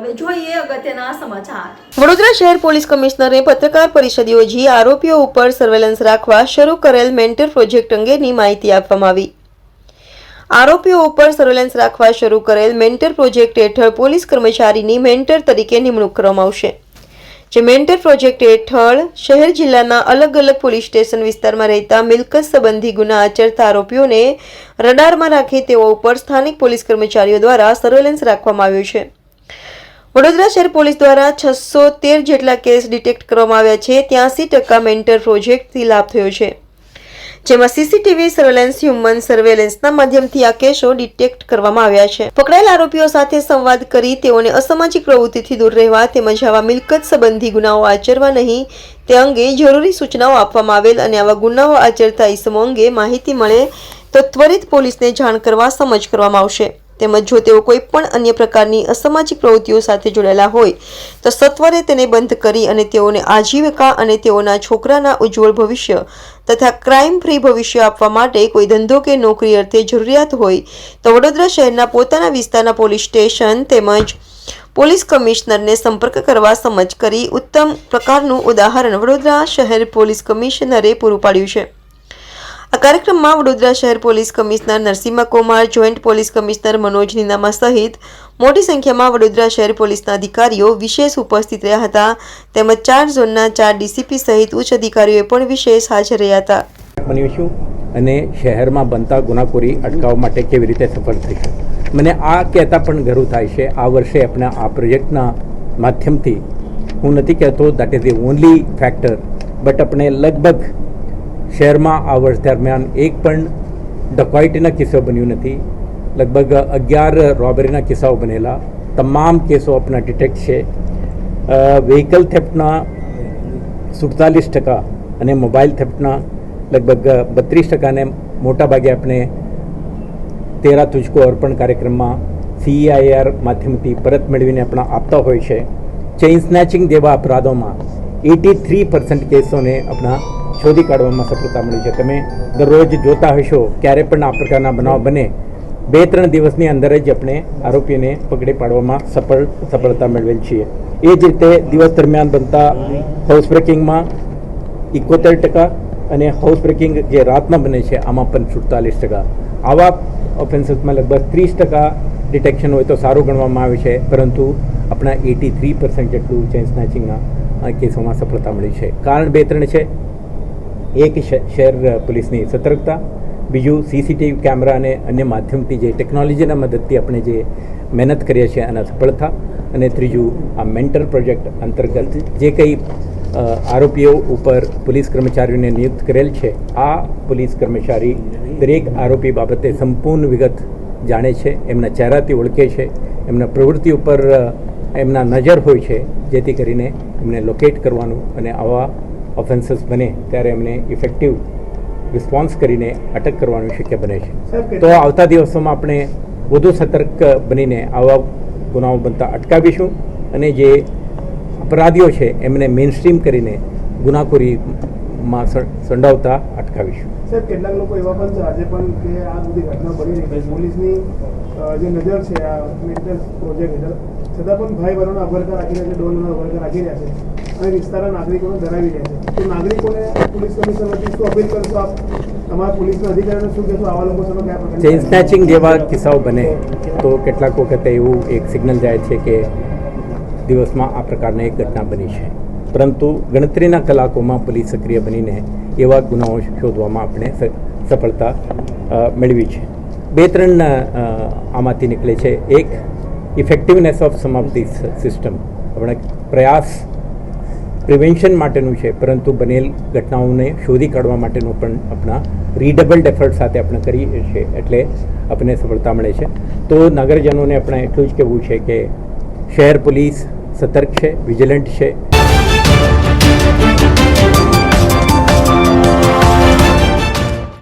હવે જોઈએ અગત્યના સમાચાર. વડોદરા શહેર પોલીસ કમિશનરે પત્રકાર પરિષદ યોજી આરોપીઓ ઉપર સર્વેલન્સ રાખવા શરૂ કરેલ મેન્ટર પ્રોજેક્ટ અંગેની માહિતી આપવામાં આવી. આરોપીઓ ઉપર સર્વેલન્સ રાખવા શરૂ કરેલ મેન્ટર પ્રોજેક્ટ હેઠળ પોલીસ કર્મચારીની મેન્ટર તરીકે નિમણૂક કરવામાં આવશે. જે મેન્ટર પ્રોજેક્ટ હેઠળ શહેર જિલ્લાના અલગ અલગ પોલીસ સ્ટેશન વિસ્તારમાં રહેતા મિલકત સંબંધી ગુના આચરતા આરોપીઓને રડારમાં રાખી તેઓ ઉપર સ્થાનિક પોલીસ કર્મચારીઓ દ્વારા સર્વેલન્સ રાખવામાં આવ્યું છે. વડોદરા શહેર પોલીસ દ્વારા છસો તેર જેટલા કેસ ડિટેક્ટ કરવામાં આવ્યા છે. ત્યાંસી ટકા મેન્ટર પ્રોજેક્ટથી લાભ થયો છે. જેમાં સીસીટીવી સર્વેલન્સ, હ્યુમન સર્વેલન્સના માધ્યમથી આ કેસો ડિટેક્ટ કરવામાં આવ્યા છે. પકડાયેલ આરોપીઓ સાથે સંવાદ કરી તેઓને અસામાજિક પ્રવૃત્તિથી દૂર રહેવા તેમજ આવા મિલકત સંબંધી ગુનાઓ આચરવા નહીં, તે અંગે જરૂરી સૂચનાઓ આપવામાં આવેલ અને આવા ગુનાઓ આચરતા ઇસમો અંગે માહિતી મળે તો ત્વરિત પોલીસને જાણ કરવા સમજ કરવામાં આવશે. તેમજ જો તેઓ કોઈ પણ અન્ય પ્રકારની અસામાજિક પ્રવૃત્તિઓ સાથે જોડાયેલા હોય, તો સત્વરે તેને બંધ કરી અને તેઓને આજીવિકા અને તેઓના છોકરાના ઉજ્જવળ ભવિષ્ય તથા ક્રાઇમ ફ્રી ભવિષ્ય આપવા માટે કોઈ ધંધો કે નોકરી અર્થે જરૂરિયાત હોય, તો વડોદરા શહેરના પોતાના વિસ્તારના પોલીસ સ્ટેશન તેમજ પોલીસ કમિશનરને સંપર્ક કરવા સમજ કરી ઉત્તમ પ્રકારનું ઉદાહરણ વડોદરા શહેર પોલીસ કમિશનરે પૂરું પાડ્યું છે. કાર્યક્રમમાં વડોદરા શહેર police commissioner Narsinh Kumar, joint police commissioner Manoj Ninama સહિત મોટી સંખ્યામાં વડોદરા શહેર પોલીસના અધિકારીઓ વિશેષ ઉપસ્થિત રહ્યા હતા. તેમજ ચાર ઝોનના ચાર ડીસીપી સહિત ઉચ્ચ અધિકારીઓએ પણ વિશેષ હાજર રહ્યા હતા. બન્યું અને શહેરમાં બનતા ગુનાખોરી અટકાવવા માટે કેવી રીતે સફળ થઈશું મને આ કહેતા પણ ગર્વ થાય છે. આ વર્ષે આપણે આ પ્રોજેક્ટના માધ્યમથી હું નથી કહેતો that is the only factor but આપણે લગભગ શહેરમાં આ વર્ષ દરમિયાન એક પણ ડકોઇટીના કિસ્સો બન્યું નથી. લગભગ અગિયાર રોબરીના કિસ્સાઓ બનેલા. તમામ કેસો આપણા ડિટેક્ટ છે. વ્હીકલ થેફ્ટના સુડતાલીસ ટકા અને મોબાઈલ થેફ્ટના લગભગ બત્રીસ ટકાને મોટાભાગે આપણે તેરા તુજકો અર્પણ કાર્યક્રમમાં સીઆઈઆર માધ્યમથી પરત મેળવીને આપણા આપતા હોય છે. ચેઇન સ્નેચિંગ જેવા અપરાધોમાં એટી થ્રી પર્સન્ટ કેસોને આપણા શોધી કાઢવામાં સફળતા મળી છે. તમે દરરોજ જોતા હશો ક્યારે પણ આ પ્રકારના બનાવ બને. બે ત્રણ દિવસની અંદર જ આપણે આરોપીને પકડી પાડવામાં સફળ, સફળતા મેળવેલ છીએ. એ જ રીતે દિવસ દરમિયાન બનતા હાઉસ બ્રેકિંગમાં ઇકોતેર ટકા અને હાઉસ બ્રેકિંગ જે રાતના બને છે, આમાં પણ સુડતાલીસ ટકા. આવા ઓફેન્સીસમાં લગભગ ત્રીસ ટકા ડિટેક્શન હોય તો સારું ગણવામાં આવે છે, પરંતુ આપણા એટી થ્રી પર્સન્ટ જેટલું ચેન સ્નેચિંગના કેસોમાં સફળતા મળી છે. કારણ બે ત્રણ છે. એક શહેર પોલીસની સતર્કતા, બીજું સીસીટીવી કેમેરા અને અન્ય માધ્યમથી જે ટેકનોલોજીના મદદથી આપણે જે મહેનત કરીએ છીએ એના સફળતા અને ત્રીજું આ મેન્ટર પ્રોજેક્ટ અંતર્ગત જે કંઈ આરોપીઓ ઉપર પોલીસ કર્મચારીઓને નિયુક્ત કરેલ છે, આ પોલીસ કર્મચારી દરેક આરોપી બાબતે સંપૂર્ણ વિગત જાણે છે, એમના ચહેરાથી ઓળખે છે, એમના પ્રવૃત્તિ ઉપર એમના નજર હોય છે, જેથી કરીને એમને લોકેટ કરવાનું અને આવા ઓફેન્સીસ બને ત્યારે એમને ઇફેક્ટિવ રિસ્પોન્સ કરીને અટક કરવાનું શક્ય બને છે. તો આવતા દિવસોમાં આપણે વધુ સતર્ક બનીને આવા ગુનાઓ બનતા અટકાવીશું અને જે અપરાધીઓ છે એમને મેઇનસ્ટ્રીમ કરીને ગુનાખોરીમાં સંડાવતા અટકાવીશું. સાહેબ કેટલાક લોકો એવા પણ આજે પણ કે આ બધી ઘટના બની રહી છે. પોલીસની જે નજર છે આ મેન્ટલ પ્રોજેક્ટ હેઠળ. છતાં પણ ભાઈ બહેનોના અભરકા રાખી રહ્યા છે ડોનના અભરકા રાખી રહ્યા છે અને વિસ્તારના નાગરિકોને ધરાવી રહ્યા છે. તો નાગરિકોને પોલીસ કમિશનર શું અપીલ કરશો આપ? ચેઇન સ્નેચિંગ જેવા કિસ્સાઓ બને તો કેટલાક વખતે એવું એક સિગ્નલ જાય છે કે દિવસમાં આ પ્રકારની એક ઘટના બની છે. પરંતુ ગણતરીના કલાકોમાં પોલીસ સક્રિય બનીને એવા ગુનાઓ શોધવામાં આપણે સફળતા મેળવી છે. બે ત્રણ આમાંથી નીકળે છે. એક effectiveness of some of this system આપણે પ્રયાસ પ્રિવેન્શન માટેનું છે, પરંતુ બનેલ ઘટનાઓને શોધી કાઢવા માટેનું પણ આપણા રીડબલ્ડ એફર્ટ સાથે આપણે કરીએ છીએ, એટલે આપણને સફળતા મળે છે. તો નગરજનોને આપણે એટલું જ કહેવું છે કે શહેર પોલીસ સતર્ક છે વિજિલન્ટ છે.